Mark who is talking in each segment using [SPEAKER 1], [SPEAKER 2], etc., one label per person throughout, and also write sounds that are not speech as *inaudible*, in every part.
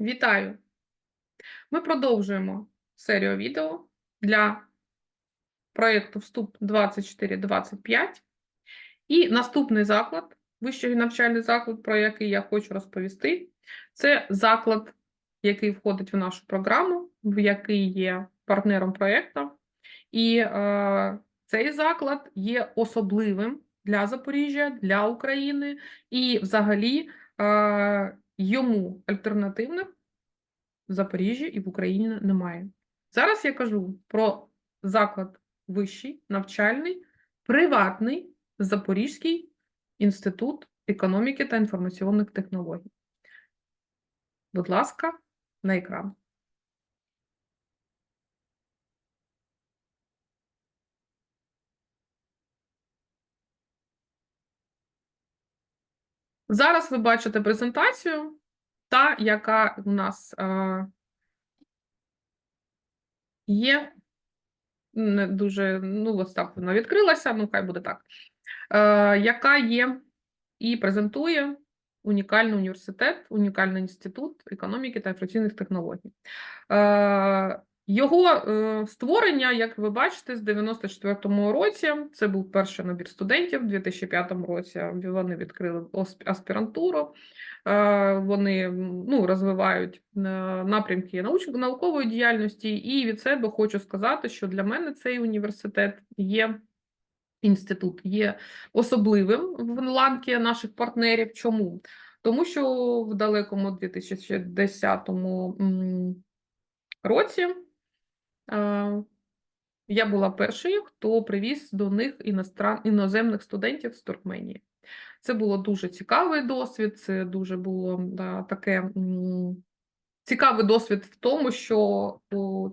[SPEAKER 1] Вітаю! Ми продовжуємо серію відео для проєкту Вступ 2425. І наступний заклад, вищий навчальний заклад, про який я хочу розповісти, це заклад, який входить в нашу програму, в який є партнером проєкту. І е, цей заклад є особливим для Запоріжжя, для України і взагалі е, йому альтернативних в Запоріжжі і в Україні немає. Зараз я кажу про заклад вищий, навчальний, приватний Запорізький інститут економіки та інформаційних технологій. Будь ласка, на екран. Зараз ви бачите презентацію, та, яка у нас е, є. Не дуже, ну, ось так вона відкрилася, ну, хай буде так. Е, яка є і презентує унікальний університет, унікальний інститут економіки та інформаційних технологій. Е, його е, створення, як ви бачите, з 94-му році це був перший набір студентів. У 2005 році вони відкрили аспірантуру. Е, Вони ну, розвивають е, напрямки науч- наукової діяльності. І від себе хочу сказати, що для мене цей університет є. Інститут є особливим в ланці наших партнерів. Чому? Тому що в далекому 2010 році я була першою, хто привіз до них іностран... іноземних студентів з Туркменії. Це було дуже цікавий досвід, це дуже було да, таке цікавий досвід в тому, що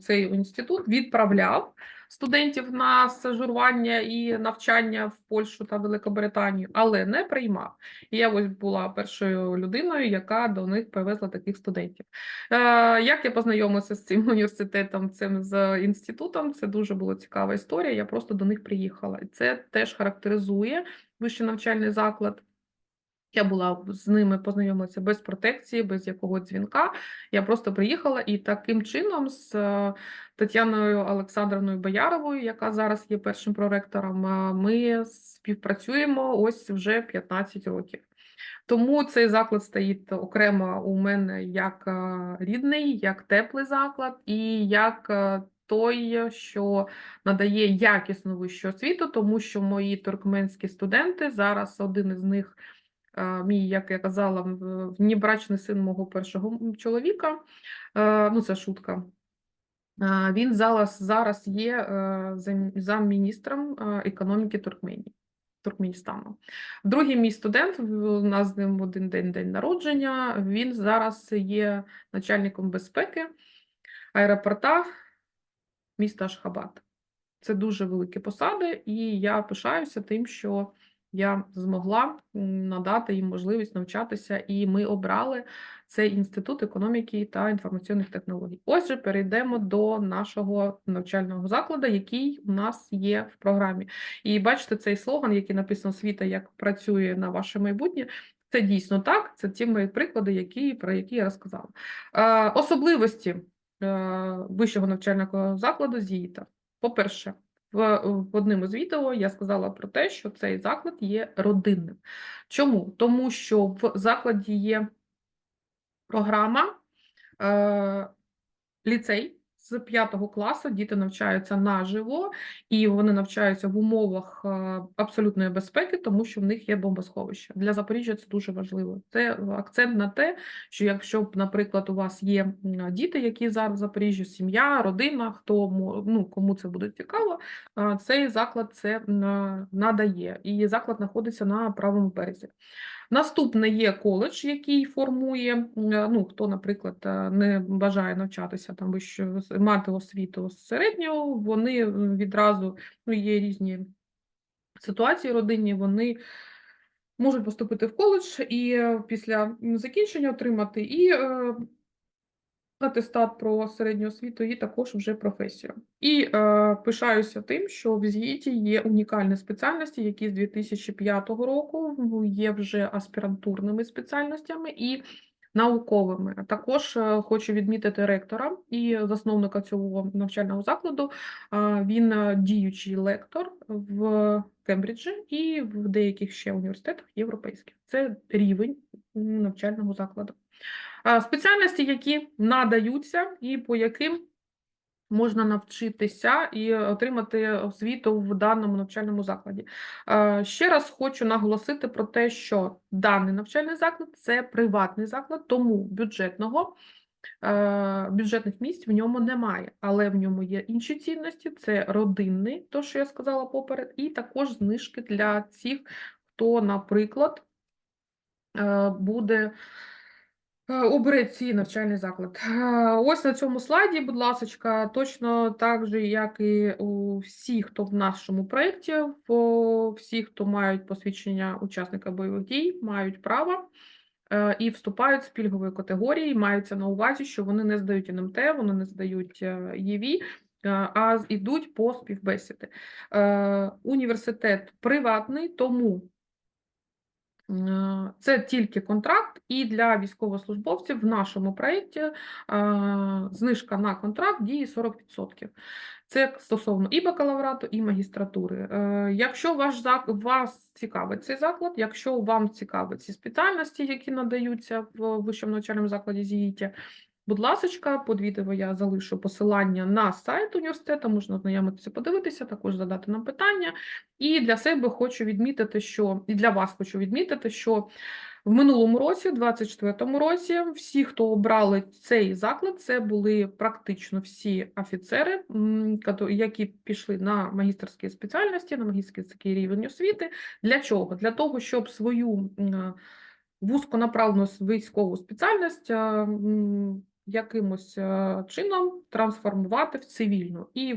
[SPEAKER 1] цей інститут відправляв студентів на стажування і навчання в Польщу та Великобританію, але не приймав. І я ось була першою людиною, яка до них привезла таких студентів. Е, Як я познайомилася з цим *laughs* університетом, цим з інститутом, це дуже була цікава історія. Я просто до них приїхала. І це теж характеризує вищий навчальний заклад. Я була з ними познайомилася без протекції, без якогось дзвінка. Я просто приїхала і таким чином з е, Тетяною Олександровною Бояровою, яка зараз є першим проректором, е, ми співпрацюємо ось вже 15 років. Тому цей заклад стоїть окремо у мене як е, рідний, як теплий заклад, і як той, що надає якісну вищу освіту, тому що мої туркменські студенти зараз один із них. Е, Мій, як я казала, в- внебрачний син мого першого чоловіка. е, Ну, це шутка. Е, Він зараз, зараз є зам- замміністром економіки Туркменії. Туркменістану. Другий мій студент, у нас з ним один день день народження. Він зараз є начальником безпеки аеропорта міста Ашхабад. Це дуже великі посади, і я пишаюся тим, що я змогла надати їм можливість навчатися, і ми обрали цей інститут економіки та інформаційних технологій. Ось же перейдемо до нашого навчального закладу, який у нас є в програмі. І бачите цей слоган, який написано Світа, як працює на ваше майбутнє. Це дійсно так. Це ті мої приклади, які, про які я розказала. Е, особливості е, вищого навчального закладу ЗІІТа. По-перше, в, в одному із відео я сказала про те, що цей заклад є родинним. Чому? Тому що в закладі є програма е, ліцей з 5 класу, діти навчаються наживо, і вони навчаються в умовах е, абсолютної безпеки, тому що в них є бомбосховище. Для Запоріжжя це дуже важливо. Це акцент на те, що якщо, наприклад, у вас є діти, які зараз в Запоріжжі, сім'я, родина, хто ну, кому це буде цікаво, цей заклад це надає. І заклад знаходиться на правому березі. Наступне є коледж, який формує, ну, хто, наприклад, е, не бажає навчатися там вище, мати освіту середнього, вони відразу, ну, є різні ситуації родинні, вони можуть поступити в коледж і е, після закінчення отримати і е, атестат про середню освіту, і також вже професію. І е, пишаюся тим, що в ЗІІТі є унікальні спеціальності, які з 2005 року є вже аспірантурними спеціальностями, і науковими. Також е, хочу відмітити ректора і засновника цього навчального закладу. А, Він е, діючий лектор в Кембриджі і в деяких ще університетах європейських. Це рівень навчального закладу. Спеціальності, які надаються і по яким можна навчитися і отримати освіту в даному навчальному закладі. Ще раз хочу наголосити про те, що даний навчальний заклад це приватний заклад, тому бюджетного. Бюджетних місць в ньому немає, але в ньому є інші цінності: це родинний, то що я сказала поперед, і також знижки для цих, хто, наприклад, буде Обере цей навчальний заклад. Е, Ось на цьому слайді, будь ласка, точно так же, як і у всіх, хто в нашому проєкті, всі, хто мають посвідчення учасника бойових дій, мають право е, і вступають з пільгової категорії. Мається на увазі, що вони не здають НМТ, вони не здають е, ЄВІ, е, а ідуть по співбесіди. Е, Університет приватний, тому Е, Це тільки контракт, і для військовослужбовців в нашому проєкті е, знижка на контракт діє 40%. Це стосовно і бакалаврату, і магістратури. Е, Якщо ваш вас цікавить цей заклад, якщо вам цікаві ці спеціальності, які надаються в вищому навчальному закладі ЗІІТі, Будь ласочка, під відео я залишу посилання на сайт університету, можна ознайомитися, подивитися, також задати нам питання. І для себе хочу відмітити, що і для вас хочу відмітити, що в минулому році, в 24-му році, всі, хто обрали цей заклад, це були практично всі офіцери, які пішли на магістерські спеціальності, на магістерський рівень освіти. Для чого? Для того, щоб свою вузьконаправлену військову спеціальність якимось чином трансформувати в цивільну. І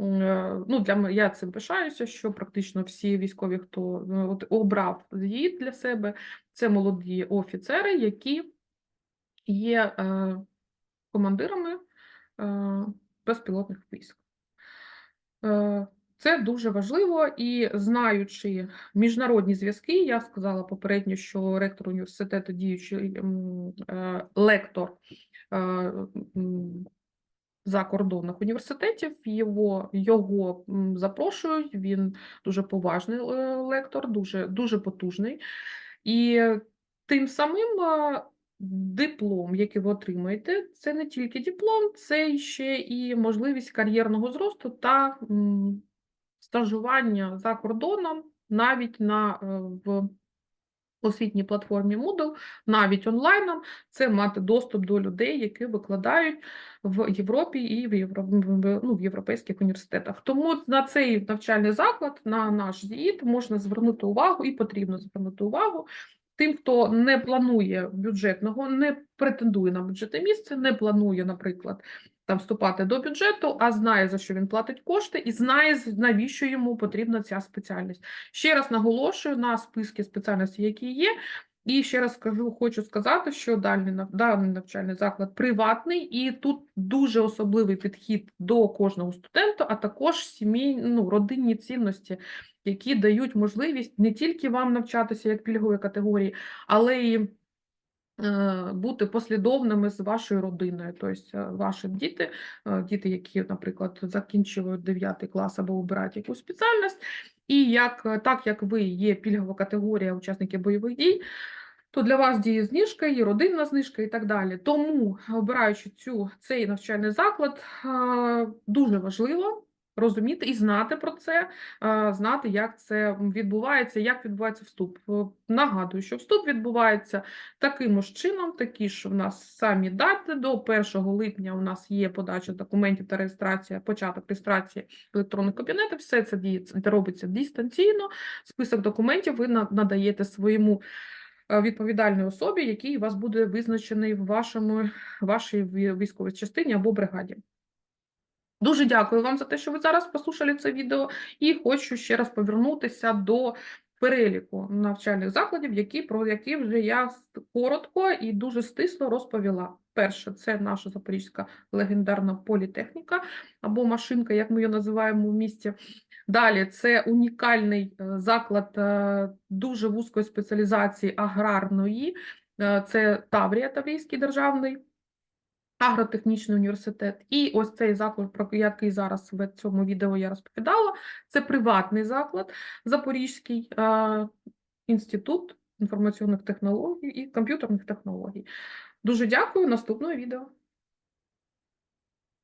[SPEAKER 1] е, ну, для я цим пишаюся, що практично всі військові, хто е, обрав її для себе, це молоді офіцери, які є е, командирами е, безпілотних військ. Це дуже важливо і знаючи міжнародні зв'язки, я сказала попередньо, що ректор університету діючий е, лектор е, закордонних університетів. Його, його запрошують. Він дуже поважний е, лектор, дуже, дуже потужний. І тим самим диплом, який ви отримаєте, це не тільки диплом, це ще і можливість кар'єрного зросту та стажування за кордоном навіть на е, в освітній платформі Moodle, навіть онлайном, це мати доступ до людей, які викладають в Європі і в, євро, ну, в європейських університетах. Тому на цей навчальний заклад, на наш ЗІІТ можна звернути увагу і потрібно звернути увагу. Тим, хто не планує бюджетного, не претендує на бюджетне місце, не планує, наприклад, там вступати до бюджету, а знає, за що він платить кошти, і знає, навіщо йому потрібна ця спеціальність. Ще раз наголошую на списки спеціальностей, які є. І ще раз скажу, хочу сказати, що даний, навчальний заклад приватний, і тут дуже особливий підхід до кожного студента, а також сімей, ну, родинні цінності, які дають можливість не тільки вам навчатися як пільгової категорії, але е, бути послідовними з вашою родиною. Тобто е, ваші діти, е, діти, які, наприклад, закінчують 9 клас або обирають якусь спеціальність, і як, е, так як ви є пільгова категорія учасників бойових дій, то для вас діє знижка, є родинна знижка і так далі. Тому, обираючи цю, цей навчальний заклад, е, дуже важливо розуміти і знати про це, знати, як це відбувається, як відбувається вступ. Е, Нагадую, що вступ відбувається таким ж чином, такі ж у нас самі дати. До 1 липня у нас є подача документів та реєстрація, початок реєстрації електронних кабінетів. Все це робиться дистанційно. Список документів ви надаєте своєму е, відповідальній особі, який у вас буде визначений в вашому вашій військовій частині або бригаді. Дуже дякую вам за те, що ви зараз послухали це відео, і хочу ще раз повернутися до переліку навчальних закладів, які про які вже я коротко і дуже стисло розповіла. Перше, це наша запорізька легендарна політехніка або машинка, як ми її називаємо в місті. Далі це унікальний е, заклад е, дуже вузької спеціалізації аграрної, Е, Це Таврія, Таврійський державний агротехнічний університет. І ось цей заклад, про який зараз в цьому відео я розповідала, це приватний заклад, Запорізький е, інститут інформаційних технологій і комп'ютерних технологій. Дуже дякую. Наступного відео.